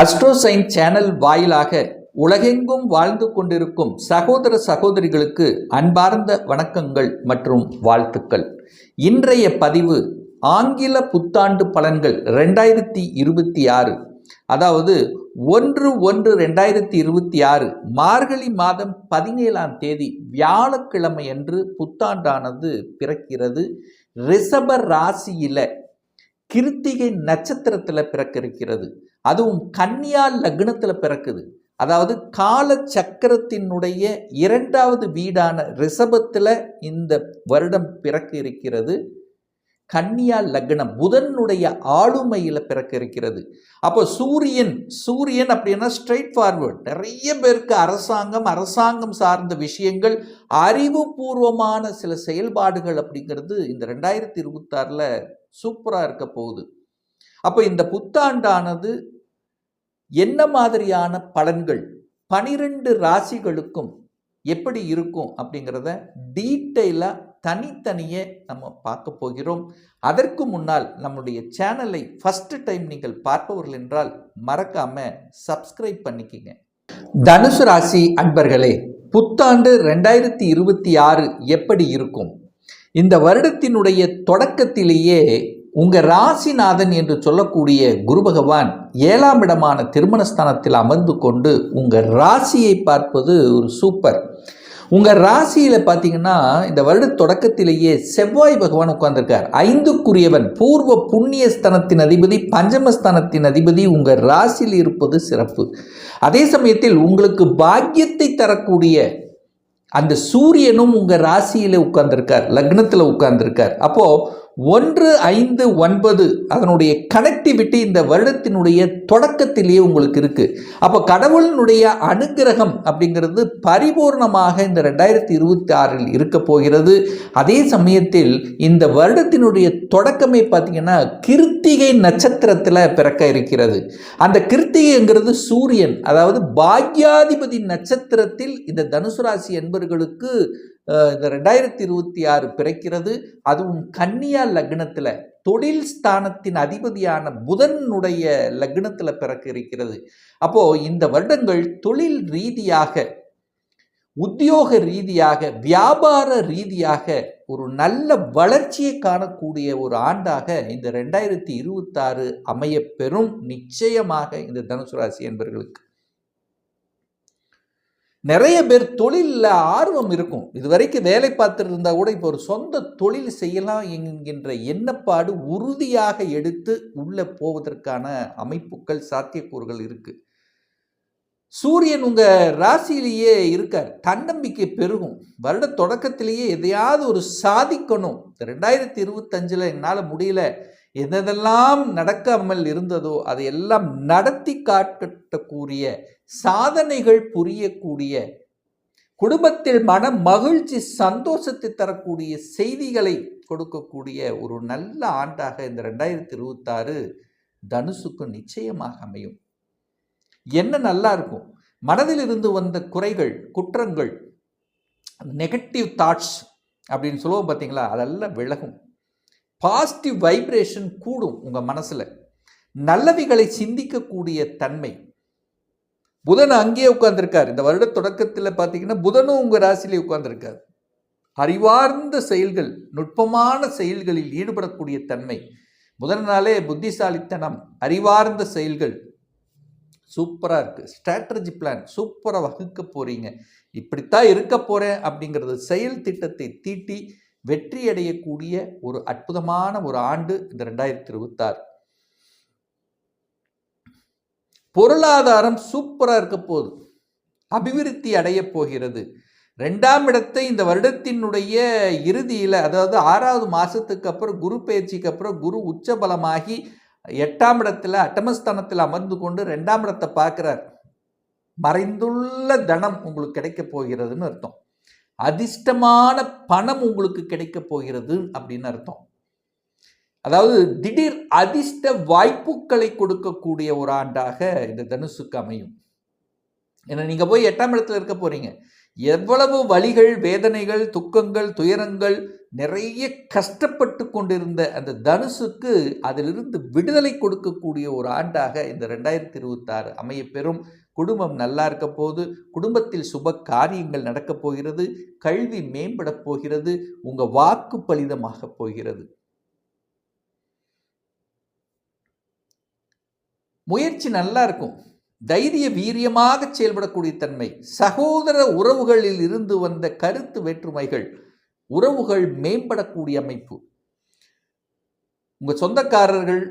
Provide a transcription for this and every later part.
அஸ்ட்ரோசைன் channel வாயிலாக உலகெங்கும் வாழ்ந்து கொண்டிருக்கும் சகோதர சகோதரிகளுக்கு அன்பார்ந்த வணக்கங்கள் மற்றும் வாழ்த்துக்கள். இன்றைய பதிவு ஆங்கில புத்தாண்டு பலன்கள் ரெண்டாயிரத்தி இருபத்தி ஆறு. அதாவது ஒன்று ஒன்று ரெண்டாயிரத்தி இருபத்தி ஆறு மார்கழி மாதம் பதினேழாம் தேதி வியாழக்கிழமை அன்று புத்தாண்டானது பிறக்கிறது. ரிஷப ராசியில கிருத்திகை நட்சத்திரத்தில் பிறக்கிருக்கிறது. அதுவும் கன்னியா லக்னத்தில் பிறக்குது. அதாவது கால சக்கரத்தினுடைய இரண்டாவது வீடான ரிஷபத்தில் இந்த வருடம் பிறக்க இருக்கிறது. கன்னியா லக்னம் புதனுடைய ஆளுமையில் பிறக்க இருக்கிறது. அப்போ சூரியன் சூரியன் அப்படின்னா ஸ்ட்ரெயிட் ஃபார்வர்ட் நிறைய பேருக்கு அரசாங்கம் அரசாங்கம் சார்ந்த விஷயங்கள் அறிவுபூர்வமான சில செயல்பாடுகள் அப்படிங்கிறது இந்த ரெண்டாயிரத்தி இருபத்தாறில் சூப்பராக இருக்க போகுது. அப்போ இந்த புத்தாண்டானது என்ன மாதிரியான பலன்கள் பனிரெண்டு ராசிகளுக்கும் எப்படி இருக்கும் அப்படிங்கிறத டீட்டெயிலாக தனித்தனியே நம்ம பார்க்க போகிறோம். அதற்கு முன்னால் நம்முடைய சேனலை ஃபஸ்ட்டு டைம் நீங்கள் பார்ப்பவர்கள் என்றால் மறக்காமல் சப்ஸ்கிரைப் பண்ணிக்கிங்க. தனுசு ராசி அன்பர்களே புத்தாண்டு ரெண்டாயிரத்தி இருபத்தி ஆறு எப்படி இருக்கும்? இந்த வருடத்தினுடைய தொடக்கத்திலேயே உங்கள் ராசிநாதன் என்று சொல்லக்கூடிய குரு பகவான் ஏழாம் இடமான திருமணஸ்தானத்தில் அமர்ந்து கொண்டு உங்கள் ராசியை பார்ப்பது ஒரு சூப்பர். உங்கள் ராசியில் பார்த்தீங்கன்னா இந்த வருட தொடக்கத்திலேயே செவ்வாய் பகவான் உட்கார்ந்திருக்கார். ஐந்துக்குரியவன் பூர்வ புண்ணிய ஸ்தனத்தின் அதிபதி பஞ்சமஸ்தானத்தின் அதிபதி உங்கள் ராசியில் இருப்பது சிறப்பு. அதே சமயத்தில் உங்களுக்கு பாக்கியத்தை தரக்கூடிய அந்த சூரியனும் உங்கள் ராசியில் உட்கார்ந்துருக்கார் லக்னத்தில் உட்கார்ந்துருக்கார். அப்போது ஒன்று ஐந்து ஒன்பது அதனுடைய கனெக்டிவிட்டி இந்த வருடத்தினுடைய தொடக்கத்திலேயே உங்களுக்கு இருக்குது அப்போ கடவுளினுடைய அனுகிரகம் அப்படிங்கிறது பரிபூர்ணமாக இந்த ரெண்டாயிரத்தி இருபத்தி ஆறில் இருக்க போகிறது. அதே சமயத்தில் இந்த வருடத்தினுடைய தொடக்கமே பார்த்தீங்கன்னா கிருத்திகை நட்சத்திரத்தில் பிறக்க இருக்கிறது. அந்த கிருத்திகைங்கிறது சூரியன் அதாவது பாக்யாதிபதி நட்சத்திரத்தில் இந்த தனுசு ராசி என்பர்களுக்கு இந்த ரெண்டாயிரத்தி இருபத்தி ஆறு பிறக்கிறது. அதுவும் கன்னியா லக்னத்தில் தொழில் ஸ்தானத்தின் அதிபதியான புதனுடைய லக்னத்தில் பிறக்க இருக்கிறது. அப்போது இந்த வருடங்கள் தொழில் ரீதியாக உத்தியோக ரீதியாக வியாபார ரீதியாக ஒரு நல்ல வளர்ச்சியை காணக்கூடிய ஒரு ஆண்டாக இந்த ரெண்டாயிரத்தி இருபத்தாறு அமைய பெறும் நிச்சயமாக இந்த தனுசு ராசி என்பர்களுக்கு. நிறைய பேர் தொழிலில் ஆர்வம் இருக்கும். இது வரைக்கும் வேலை பார்த்துட்டு இருந்தால் கூட இப்போ ஒரு சொந்த தொழில் செய்யலாம் என்கின்ற எண்ணப்பாடு உறுதியாக எடுத்து உள்ளே போவதற்கான அமைப்புகள் சாத்தியக்கூறுகள் இருக்குது சூரியன் உங்கள் ராசியிலேயே இருக்கார். தன்னம்பிக்கை பெருகும். வருட தொடக்கத்திலேயே எதையாவது ஒரு சாதிக்கணும். ரெண்டாயிரத்தி இருபத்தஞ்சில் என்னால் முடியல. எதெல்லாம் நடக்காமல் இருந்ததோ அதையெல்லாம் நடத்தி காட்டக்கூடிய சாதனைகள் புரியக்கூடிய குடும்பத்தில் மன மகிழ்ச்சி சந்தோஷத்தை தரக்கூடிய செய்திகளை கொடுக்கக்கூடிய ஒரு நல்ல ஆண்டாக இந்த ரெண்டாயிரத்தி இருபத்தாறு தனுசுக்கு நிச்சயமாக அமையும். என்ன நல்லா இருக்கும். மனதில் இருந்து வந்த குறைகள் குற்றங்கள் நெகட்டிவ் தாட்ஸ் அப்படின்னு சொல்லுவோம் பார்த்தீங்களா அதெல்லாம் விலகும். பாசிட்டிவ் வைப்ரேஷன் கூடும் உங்கள் மனசில். நல்லவிகளை சிந்திக்கக்கூடிய தன்மை. புதன் அங்கேயே உட்கார்ந்துருக்கார். இந்த வருட தொடக்கத்தில் பார்த்தீங்கன்னா புதனும் உங்கள் ராசியிலே உட்கார்ந்துருக்கார். அறிவார்ந்த செயல்கள் நுட்பமான செயல்களில் ஈடுபடக்கூடிய தன்மை. புதனாலே புத்திசாலித்தனம் அறிவார்ந்த செயல்கள். சூப்பராக இருக்குது ஸ்ட்ராட்டஜி பிளான் சூப்பராக வகுக்க போகிறீங்க இப்படித்தான் இருக்க போகிறேன் அப்படிங்கிறது செயல் திட்டத்தை தீட்டி வெற்றி அடையக்கூடிய ஒரு அற்புதமான ஒரு ஆண்டு இந்த ரெண்டாயிரத்தி இருபத்தாறு. பொருளாதாரம் சூப்பராக இருக்க போகுது. அபிவிருத்தி அடைய போகிறது. ரெண்டாம் இடத்தை இந்த வருடத்தினுடைய இறுதியில் அதாவது ஆறாவது மாதத்துக்கு அப்புறம் குரு பயிற்சிக்கு அப்புறம் குரு உச்சபலமாகி எட்டாம் இடத்துல அட்டமஸ்தானத்தில் அமர்ந்து கொண்டு ரெண்டாம் இடத்தை பார்க்குறார். மறைந்துள்ள தனம் உங்களுக்கு கிடைக்க போகிறதுன்னு அர்த்தம். அதிர்ஷ்டமான பணம் உங்களுக்கு கிடைக்க போகிறது அப்படின்னு அர்த்தம். அதாவது திடீர் அதிர்ஷ்ட வாய்ப்புகளை கொடுக்கக்கூடிய ஒரு ஆண்டாக இந்த தனுசுக்கு அமையும். ஏன்னா நீங்கள் போய் எட்டாம் இடத்துல இருக்க போகிறீங்க எவ்வளவு வலிகள் வேதனைகள் துக்கங்கள் துயரங்கள் நிறைய கஷ்டப்பட்டு கொண்டிருந்த அந்த தனுசுக்கு அதிலிருந்து விடுதலை கொடுக்கக்கூடிய ஒரு ஆண்டாக இந்த ரெண்டாயிரத்தி இருபத்தாறு அமைய பெறும். குடும்பம் நல்லா இருக்க போது குடும்பத்தில் சுப காரியங்கள் நடக்கப் போகிறது கல்வி மேம்படப் போகிறது உங்கள் வாக்கு பலிதமாக போகிறது. முயற்சி நல்லா இருக்கும். தைரிய வீரியமாக செயல்படக்கூடிய தன்மை. சகோதர உறவுகளில் இருந்து வந்த கருத்து வேற்றுமைகள் உறவுகள் மேம்படக்கூடிய அமைப்பு. உங்கள் சொந்தக்காரர்கள்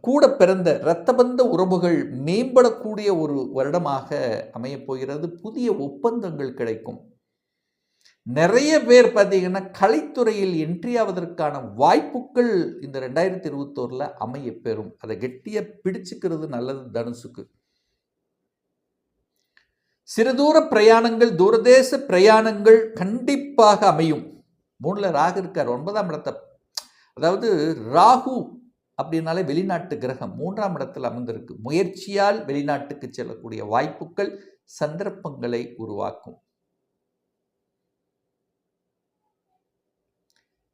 கூட பிறந்த இரத்தபந்த உறவுகள் மேம்படக்கூடிய ஒரு வருடமாக அமையப்போகிறது புதிய ஒப்பந்தங்கள் கிடைக்கும். நிறைய பேர் பார்த்தீங்கன்னா கலைத்துறையில் என்ட்ரி ஆவதற்கான வாய்ப்புகள் இந்த ரெண்டாயிரத்தி இருபத்தோரில் அமைய பெறும். அதை கெட்டியாக பிடிச்சுக்கிறது நல்லது தனுசுக்கு. சிறுதூர பிரயாணங்கள் தூரதேச பிரயாணங்கள் கண்டிப்பாக அமையும். மூணில் ராகு இருக்கார். ஒன்பதாம் இடத்தை அதாவது ராகு அப்படின்னாலே வெளிநாட்டு கிரகம் மூன்றாம் இடத்தில் அமர்ந்திருக்கு. முயற்சியால் வெளிநாட்டுக்கு செல்லக்கூடிய வாய்ப்புகள் சந்தர்ப்பங்களை உருவாக்கும்.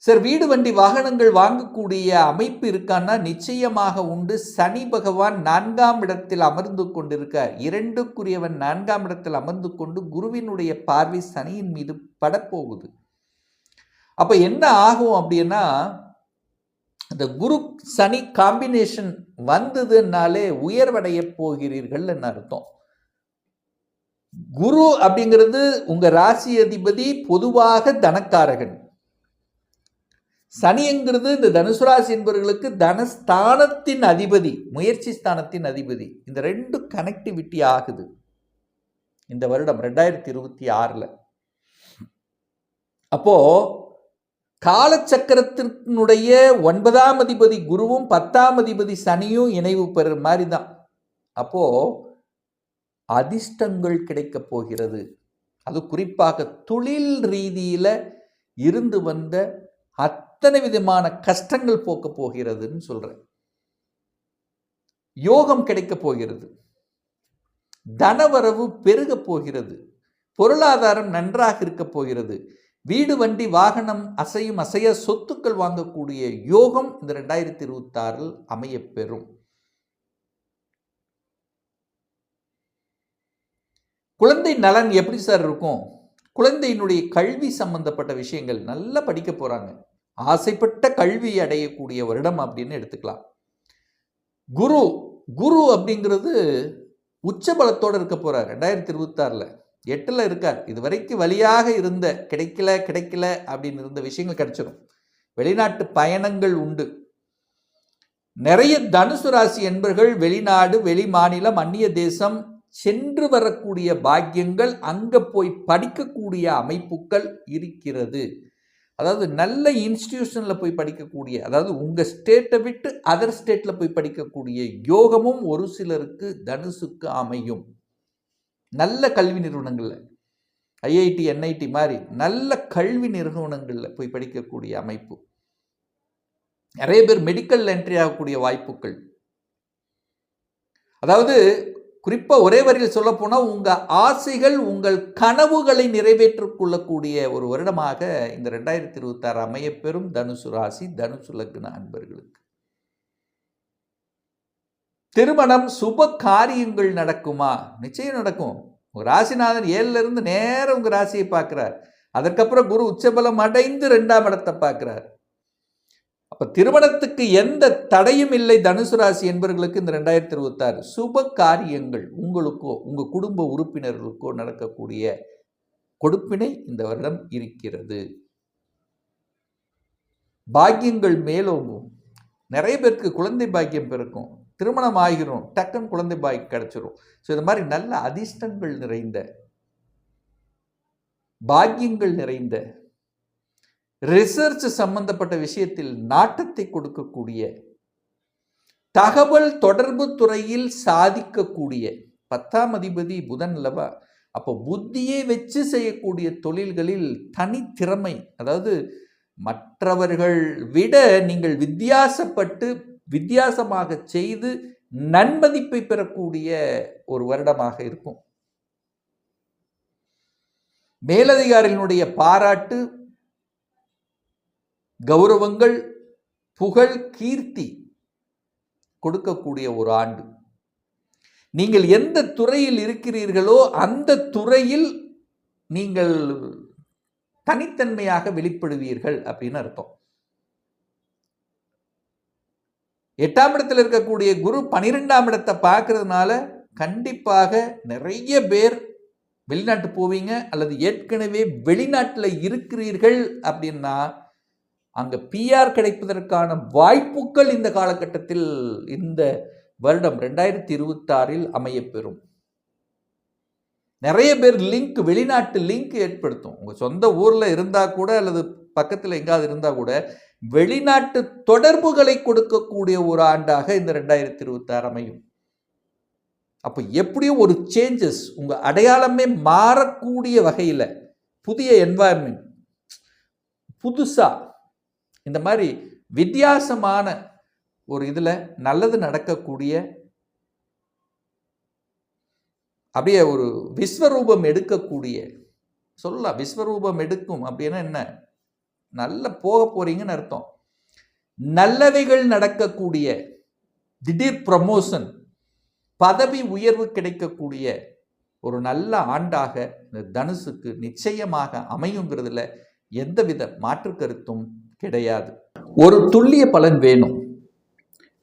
சார் வீடு வண்டி வாகனங்கள் வாங்கக்கூடிய அமைப்பு இருக்கான்னா நிச்சயமாக உண்டு. சனி பகவான் நான்காம் இடத்தில் அமர்ந்து கொண்டிருக்கார். இரண்டுக்குரியவன் நான்காம் இடத்தில் அமர்ந்து கொண்டு குருவினுடைய பார்வை சனியின் மீது படப்போகுது. அப்போ என்ன ஆகும் அப்படின்னா இந்த குரு சனி காம்பினேஷன் வந்ததுனாலே உயர்வடைய போகிறீர்கள் அர்த்தம். குரு அப்படிங்கிறது உங்க ராசி அதிபதி பொதுவாக தனக்காரகன். சனிங்கிறது இந்த தனுசு ராசி என்பவர்களுக்கு தனஸ்தானத்தின் அதிபதி முயற்சி ஸ்தானத்தின் அதிபதி. இந்த ரெண்டு கனெக்டிவிட்டி ஆகுது. இந்த வருடம் ரெண்டாயிரத்தி இருபத்தி ஆறில். அப்போது காலச்சக்கரத்தினுடைய ஒன்பதாம் அதிபதி குருவும் பத்தாம் அதிபதி சனியும் இணைவு பெற மாதிரி தான் அப்போ அதிர்ஷ்டங்கள் கிடைக்கப் போகிறது. அது குறிப்பாக தொழில் ரீதியில் இருந்து வந்த அத்தனை விதமான கஷ்டங்கள் போக்க போகிறதுன்னு சொல்றேன். யோகம் கிடைக்க போகிறது. தனவரவு பெருகப் போகிறது. பொருளாதாரம் நன்றாக இருக்க போகிறது. வீடு வண்டி வாகனம் அசையும் அசைய சொத்துக்கள் வாங்கக்கூடிய யோகம் இந்த ரெண்டாயிரத்தி இருபத்தாறில் அமையப்பெறும். குழந்தை நலன் எப்படி சார் இருக்கும்? குழந்தையினுடைய கல்வி சம்பந்தப்பட்ட விஷயங்கள் நல்லா படிக்க போகிறாங்க ஆசைப்பட்ட கல்வி அடையக்கூடிய வருடம் அப்படின்னு எடுத்துக்கலாம். குரு குரு அப்படிங்கிறது உச்சபலத்தோடு இருக்க போகிறார் ரெண்டாயிரத்தி இருபத்தாறில். எட்டில் இருக்கார். இது வரைக்கும் வழியாக இருந்த கிடைக்கல கிடைக்கல அப்படின்னு இருந்த விஷயங்கள் கிடைச்சிடும் வெளிநாட்டு பயணங்கள் உண்டு. நிறைய தனுசு ராசி என்பர்கள் வெளிநாடு வெளி மாநிலம் அந்நிய தேசம் சென்று வரக்கூடிய பாக்கியங்கள் அங்கே போய் படிக்கக்கூடிய அமைப்புகள் இருக்கிறது. அதாவது நல்ல இன்ஸ்டிடியூஷனில் போய் படிக்கக்கூடிய அதாவது உங்கள் ஸ்டேட்டை விட்டு அதர் ஸ்டேட்டில் போய் படிக்கக்கூடிய யோகமும் ஒரு சிலருக்கு தனுசுக்கு அமையும். நல்ல கல்வி நிறுவனங்களில். ஐஐடி என்ஐடி மாதிரி நல்ல கல்வி நிறுவனங்களில் போய் படிக்கக்கூடிய அமைப்பு. நிறைய பேர் மெடிக்கல் என்ட்ரி ஆகக்கூடிய வாய்ப்புகள். அதாவது குறிப்பாக ஒரே வரியில் சொல்ல போனால் உங்கள் ஆசைகள் உங்கள் கனவுகளை நிறைவேற்றிக் கொள்ளக்கூடிய ஒரு வருடமாக இந்த ரெண்டாயிரத்தி இருபத்தாறு அமையப்பெறும் தனுசு ராசி தனுசு லக்ன அன்பர்களுக்கு. திருமணம் சுப காரியங்கள் நடக்குமா? நிச்சயம் நடக்கும். ராசிநாதன் ஏழுல இருந்து நேரம் உங்கள் ராசியை பார்க்குறார். அதற்கப்புறம் குரு உச்சபலம் அடைந்து ரெண்டாம் இடத்தை பார்க்குறார். அப்போ திருமணத்துக்கு எந்த தடையும் இல்லை தனுசு ராசி என்பவர்களுக்கு இந்த ரெண்டாயிரத்தி இருபத்தாறு. சுப காரியங்கள் உங்களுக்கோ உங்கள் குடும்ப உறுப்பினர்களுக்கோ நடக்கக்கூடிய கொடுப்பினை இந்த வருடம் இருக்கிறது. பாக்கியங்கள் மேலோங்கும். நிறைய பேருக்கு குழந்தை பாக்கியம் பிறக்கும். திருமணம் ஆகிரும் டக்குன்னு குழந்தை பாய் கிடச்சிரும். ஸோ இந்த மாதிரி நல்ல அதிர்ஷ்டங்கள் நிறைந்த பாக்கியங்கள் நிறைந்த ரிசர்ச் சம்பந்தப்பட்ட விஷயத்தில் நாட்டத்தை கொடுக்கக்கூடிய தகவல் தொடர்பு துறையில் சாதிக்கக்கூடிய பத்தாம் அதிபதி புதன் அல்லவா? அப்போ புத்தியை வச்சு செய்யக்கூடிய தொழில்களில் தனித்திறமை அதாவது மற்றவர்கள் விட நீங்கள் வித்தியாசப்பட்டு வித்தியாசமாக செய்து நன்மதிப்பை பெறக்கூடிய ஒரு வருடமாக இருக்கும். மேலதிகாரிகளுடைய பாராட்டு கௌரவங்கள் புகழ் கீர்த்தி கொடுக்கக்கூடிய ஒரு ஆண்டு. நீங்கள் எந்த துறையில் இருக்கிறீர்களோ அந்த துறையில் நீங்கள் தனித்தன்மையாக வெளிப்படுவீர்கள் அப்படின்னு அர்த்தம். எட்டாம் இடத்தில் இருக்கக்கூடிய குரு பனிரெண்டாம் இடத்தை பார்க்கறதுனால கண்டிப்பாக நிறைய பேர் வெளிநாட்டு போவீங்க அல்லது ஏற்கனவே வெளிநாட்டில் இருக்கிறீர்கள் அப்படின்னா அங்கே பிஆர் கிடைப்பதற்கான வாய்ப்புகள் இந்த காலகட்டத்தில் இந்த வருடம் ரெண்டாயிரத்தி இருபத்தாறில் அமையப்பெறும். நிறைய பேர் லிங்க் வெளிநாட்டு லிங்க் ஏற்படுத்தும். உங்கள் சொந்த ஊரில் இருந்தால் கூட அல்லது பக்கத்தில் எங்காவது இருந்தால் கூட வெளிநாட்டு தொடர்புகளை கொடுக்கக்கூடிய ஒரு ஆண்டாக இந்த ரெண்டாயிரத்தி இருபத்தாறு அமையும். அப்போ எப்படியும் ஒரு சேஞ்சஸ் உங்கள் அடையாளமே மாறக்கூடிய வகையில் புதிய என்வாயன்மெண்ட் புதுசாக இந்த மாதிரி வித்தியாசமான ஒரு இதில் நல்லது நடக்கக்கூடிய அப்படியே ஒரு விஸ்வரூபம் எடுக்கக்கூடிய சொல்லலாம் விஸ்வரூபம் எடுக்கும் அப்படின்னா என்ன? நல்ல போக போறீங்கன்னு அர்த்தம். நல்லவைகள் நடக்கக்கூடிய திடீர் ப்ரமோஷன் பதவி உயர்வு கிடைக்கக்கூடிய ஒரு நல்ல ஆண்டாக இந்த தனுசுக்கு நிச்சயமாக அமையுங்கிறதுல எந்தவித மாற்று கருத்தும் கிடையாது. ஒரு துல்லிய பலன் வேணும்.